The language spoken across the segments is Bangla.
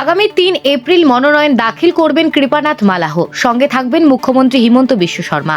আগামী তিন এপ্রিল মনোনয়ন দাখিল করবেন কৃপানাথ মালাহ। সঙ্গে থাকবেন মুখ্যমন্ত্রী হিমন্ত বিশ্ব শর্মা।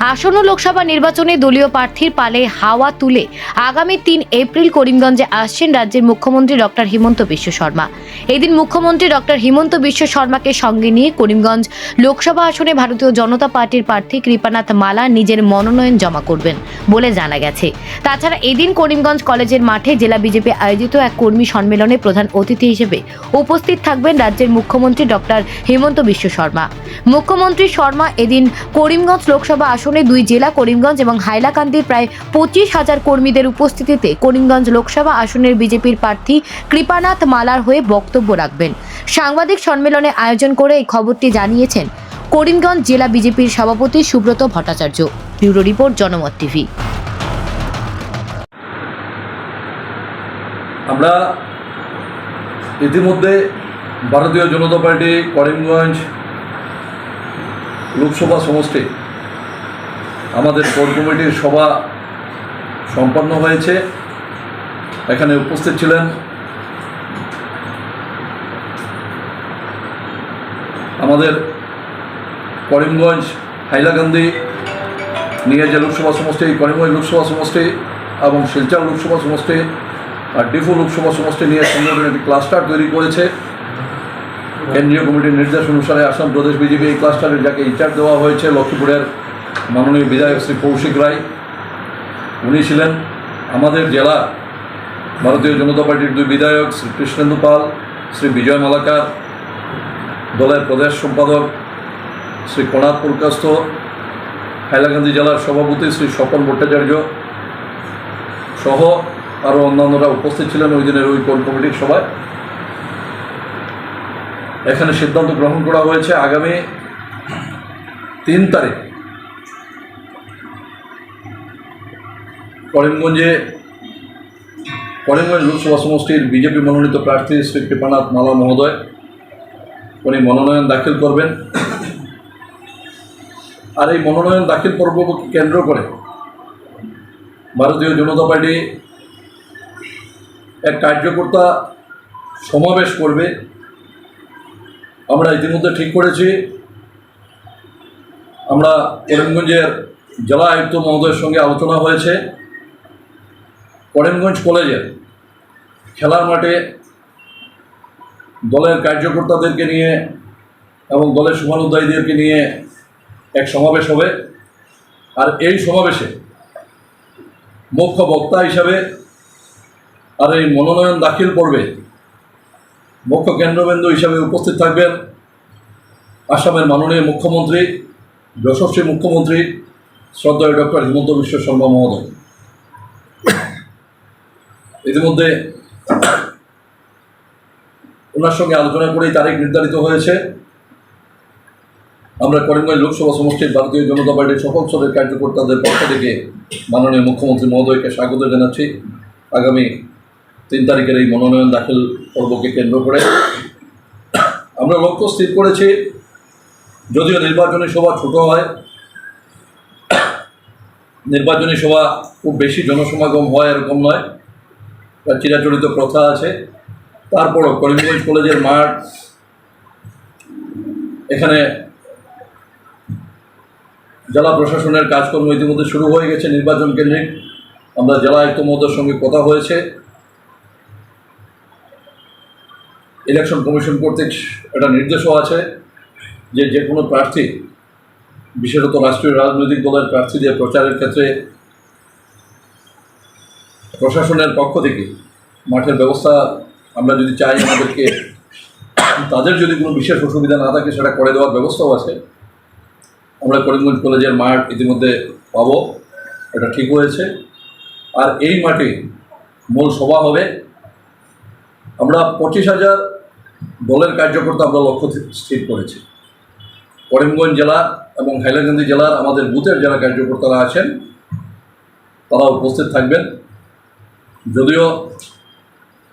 আসন্ন লোকসভা নির্বাচনে দলীয় প্রার্থীর পালে হাওয়া তুলে আগামী তিন এপ্রিল করিমগঞ্জে আসছেন রাজ্যের মুখ্যমন্ত্রী ডক্টর হিমন্ত বিশ্ব শর্মা। এদিন মুখ্যমন্ত্রী ডক্টর হিমন্ত বিশ্ব শর্মাকে সঙ্গে নিয়ে করিমগঞ্জ লোকসভা আসনে ভারতীয় জনতা পার্টির প্রার্থী কৃপানাথ মালা নিজের মনোনয়ন জমা করবেন বলে জানা গেছে। তাছাড়া এদিন করিমগঞ্জ কলেজের মাঠে জেলা বিজেপি আয়োজিত এক কর্মী সম্মেলনে প্রধান অতিথি হিসেবে উপস্থিত থাকবেন রাজ্যের মুখ্যমন্ত্রী ডক্টর হিমন্ত বিশ্ব শর্মা। মুখ্যমন্ত্রী শর্মা এদিন করিমগঞ্জ লোকসভা আসনে দুই জেলা, করিমগঞ্জ এবং হাইলাকান্দির প্রায় পঁচিশ হাজার কর্মীদের উপস্থিতিতে করিমগঞ্জ লোকসভা আসনের বিজেপির প্রার্থী কৃপানাথ মালার হয়ে বক্তব্য রাখবেন। সাংবাদিক সম্মেলনে আয়োজন করে এই খবরটি জানিয়েছেন করিমগঞ্জ জেলা বিজেপির সভাপতি Subrata Bhattacharya. Bureau report, Janamat TV. আমরা ইতিমধ্যে ভারতীয় জনতা পার্টি করিমগঞ্জ লোকসভা সমষ্টি আমাদের কোর কমিটির সভা সম্পন্ন হয়েছে। এখানে উপস্থিত ছিলেন আমাদের করিমগঞ্জ হাইলাকান্দি নিয়ে যে লোকসভা সমষ্টি, করিমগঞ্জ লোকসভা সমষ্টি এবং শিলচর লোকসভা সমষ্টি আর ডিফু লোকসভা সমষ্টি নিয়ে সংগঠন একটি ক্লাস্টার তৈরি করেছে। কেন্দ্রীয় কমিটির নির্দেশ অনুসারে আসাম প্রদেশ বিজেপি এই ক্লাস্টারের যাকে ইনচার্জ দেওয়া হয়েছে, লক্ষ্মীপুরের মাননীয় বিধায়ক শ্রী কৌশিক রায়, উনি ছিলেন আমাদের জেলা ভারতীয় জনতা পার্টির দুই বিধায়ক শ্রী কৃষ্ণেন্দু পাল, শ্রী বিজয় মালাকার, দলের প্রদেশ সম্পাদক শ্রী কণাথ পুরকাস্ত হাইলাকান্দি জেলার সভাপতি শ্রী স্বপন ভট্টাচার্য সহ আরও অন্যান্যরা উপস্থিত ছিলেন ওই দিনের ওই কোর কমিটির সভায়। এখানে সিদ্ধান্ত গ্রহণ করা হয়েছে আগামী তিন তারিখ করিমগঞ্জে, করিমগঞ্জ লোকসভা সমষ্টির বিজেপি মনোনীত প্রার্থী শ্রী কৃপানাথ মালা মহোদয়, উনি মনোনয়ন দাখিল করবেন। আর এই মনোনয়ন দাখিল পর্বকে কেন্দ্র করে ভারতীয় জনতা পার্টি এক কার্যকর্তা সমাবেশ করবে। আমরা ইতিমধ্যে ঠিক করেছি। আমরা করিমগঞ্জের জেলা আয়ুক্ত মহোদয়ের সঙ্গে আলোচনা হয়েছে। করিমগঞ্জ কলেজের খেলার মাঠে দলের কার্যকর্তাদেরকে নিয়ে এবং দলের শুভানুদ্দায়ীদেরকে নিয়ে এক সমাবেশ হবে। আর এই সমাবেশে মুখ্য বক্তা হিসাবে আর এই মনোনয়ন দাখিল পর্বে মুখ্য কেন্দ্রবিন্দু হিসাবে উপস্থিত থাকবেন আসামের মাননীয় মুখ্যমন্ত্রী, যশস্বী মুখ্যমন্ত্রী, শ্রদ্ধেয় ডক্টর হিমন্ত বিশ্ব শর্মা মহোদয়। ইতিমধ্যে ওনার সঙ্গে আলোচনা করেই তারিখ নির্ধারিত হয়েছে। আমরা করিমগঞ্জ লোকসভা সমষ্টির ভারতীয় জনতা পার্টির সকল স্তরের কার্যকর্তাদের পক্ষ থেকে মাননীয় মুখ্যমন্ত্রী মহোদয়কে স্বাগত জানাচ্ছি। আগামী তিন তারিখের এই মনোনয়ন দাখিল পর্বকে কেন্দ্র করে। আমরা লক্ষ্য স্থির করেছি, যদিও নির্বাচনী সভা ছোট হয়। নির্বাচনী সভা খুব বেশি জনসমাগম হয় এরকম নয়। চিরাচরিত প্রথা আছে। তারপরও করিমগঞ্জ কলেজের মাঠ, এখানে জেলা প্রশাসনের কাজকর্ম ইতিমধ্যে শুরু হয়ে গেছে নির্বাচন কেন্দ্রিক। আমরা জেলা আয়ুক্ত সঙ্গে কথা হয়েছে। ইলেকশন কমিশন কর্তৃক একটা নির্দেশও আছে যে যে কোনো প্রার্থী, বিশেষত রাষ্ট্রীয় রাজনৈতিক দলের প্রার্থীদের প্রচারের ক্ষেত্রে প্রশাসনের পক্ষ থেকে মাঠের ব্যবস্থা আমরা যদি চাই আমাদেরকে, তাদের যদি কোনো বিশেষ অসুবিধা না থাকে, সেটা করে দেওয়ার ব্যবস্থাও আছে। আমরা করিমগঞ্জ কলেজের মাঠ ইতিমধ্যে পাবো, এটা ঠিক হয়েছে। আর এই মাঠে মূল সভা হবে। আমরা পঁচিশ হাজার দলের কার্যকর্তা আমরা লক্ষ্য স্থির করেছি। করিমগঞ্জ জেলা এবং হাইলাকান্দি জেলার আমাদের বুথের যারা কার্যকর্তারা আছেন, তারা উপস্থিত থাকবেন। যদিও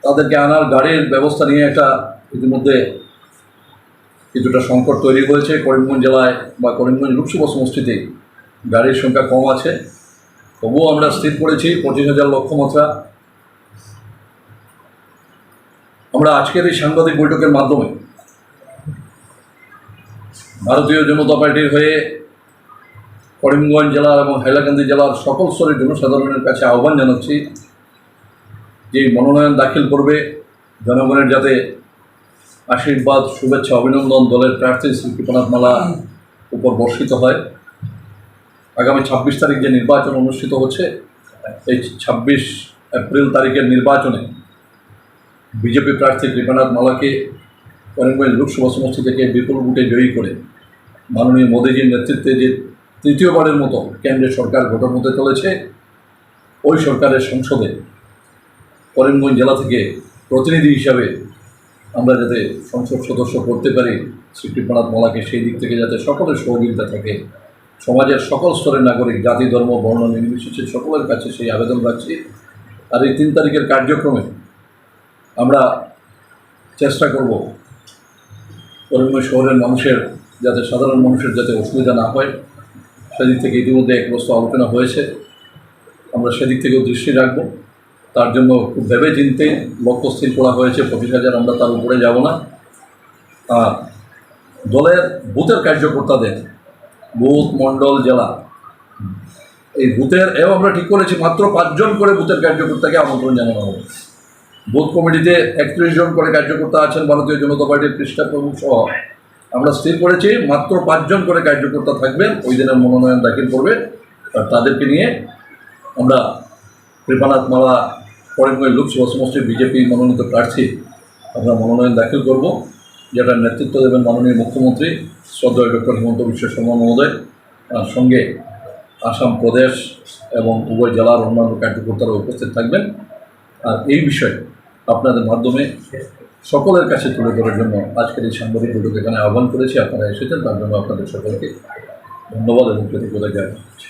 তাদেরকে আনার গাড়ির ব্যবস্থা নিয়ে একটা ইতিমধ্যে কিছুটা সংকট তৈরি হয়েছে। করিমগঞ্জ জেলায় বা করিমগঞ্জ লোকসভা সমষ্টিতে গাড়ির সংখ্যা কম আছে। তবুও আমরা স্থির করেছি, পঁচিশ হাজার লক্ষ্যমাত্রা আমরা আজকের এই সাংবাদিক বৈঠকের মাধ্যমে ভারতীয় জনতা পার্টির হয়ে করিমগঞ্জ জেলা এবং হাইলাকান্দি জেলার সকল স্তরের জনসাধারণের কাছে আহ্বান জানাচ্ছি। যে মনোনয়ন দাখিল করবে জনগণের যাতে আশীর্বাদ, শুভেচ্ছা, অভিনন্দন দলের প্রার্থী শ্রী কৃপনাথ মালা উপর বর্ষিত হয়। আগামী ছাব্বিশ তারিখ যে নির্বাচন অনুষ্ঠিত হচ্ছে, এই ছাব্বিশ এপ্রিল তারিখের নির্বাচনে বিজেপি প্রার্থী কৃপনাথ মালাকে করিমগঞ্জ লোকসভা সমষ্টি থেকে বিপুল ভোটে জয়ী করে মাননীয় মোদীজির নেতৃত্বে যে তৃতীয়বারের মতো কেন্দ্রের সরকার গঠন হতে চলেছে, ওই সরকারের সংসদে করিমগঞ্জ জেলা থেকে প্রতিনিধি হিসাবে আমরা যাতে সংসদ সদস্য করতে পারি কৃপনাথ মালাকে সেই দিক থেকে যাতে সকলের সহযোগিতা থাকে, সমাজের সকল স্তরের নাগরিক, জাতি, ধর্ম, বর্ণ, নির্বিশেষে সকলের কাছে সেই আবেদন রাখছি। আর এই তিন তারিখের কার্যক্রমে আমরা চেষ্টা করব করিমগঞ্জ শহরের মানুষের যাতে, সাধারণ মানুষের যাতে অসুবিধা না হয়। সেদিক থেকে ইতিমধ্যে এক বস্তু আলোচনা হয়েছে। আমরা সেদিক থেকেও দৃষ্টি রাখব। তার জন্য খুব ভেবে চিনতে লক্ষ্য স্থির করা হয়েছে পঁচিশ হাজার আমরা তার উপরে যাব না। আর দলের বুথের কার্যকর্তাদের, বুথ, মণ্ডল, জেলা, এই বুথের, এও আমরা ঠিক করেছি, মাত্র পাঁচজন করে বুথের কার্যকর্তাকে আমন্ত্রণ জানানো হবে। বুথ কমিটিতে একত্রিশ জন করে কার্যকর্তা আছেন, ভারতীয় জনতা পার্টির পৃষ্ঠা প্রমুখ সহ। আমরা স্থির করেছি, মাত্র পাঁচজন করে কার্যকর্তা থাকবেন, ওই দিনের মনোনয়ন দাখিল করবে, আর তাদেরকে নিয়ে আমরা কৃপানাথ মালা করিমগঞ্জ লোকসভা সমষ্টির বিজেপি মনোনীত প্রার্থী, আমরা মনোনয়ন দাখিল করব, যেটার নেতৃত্ব দেবেন মাননীয় মুখ্যমন্ত্রী শ্রদ্ধেয় ডক্টর হিমন্ত বিশ্ব শর্মা মহোদয় সঙ্গে আসাম প্রদেশ এবং উভয় জেলার অন্যান্য কার্যকর্তারা উপস্থিত থাকবেন। আর এই বিষয়ে আপনাদের মাধ্যমে সকলের কাছে তুলে ধরার জন্য আজকের এই সাংবাদিক বৈঠক এখানে আহ্বান করেছি, আপনারা এসেছেন, তার জন্য আপনাদের সকলকে ধন্যবাদ এবং কৃতজ্ঞতা জানাচ্ছি।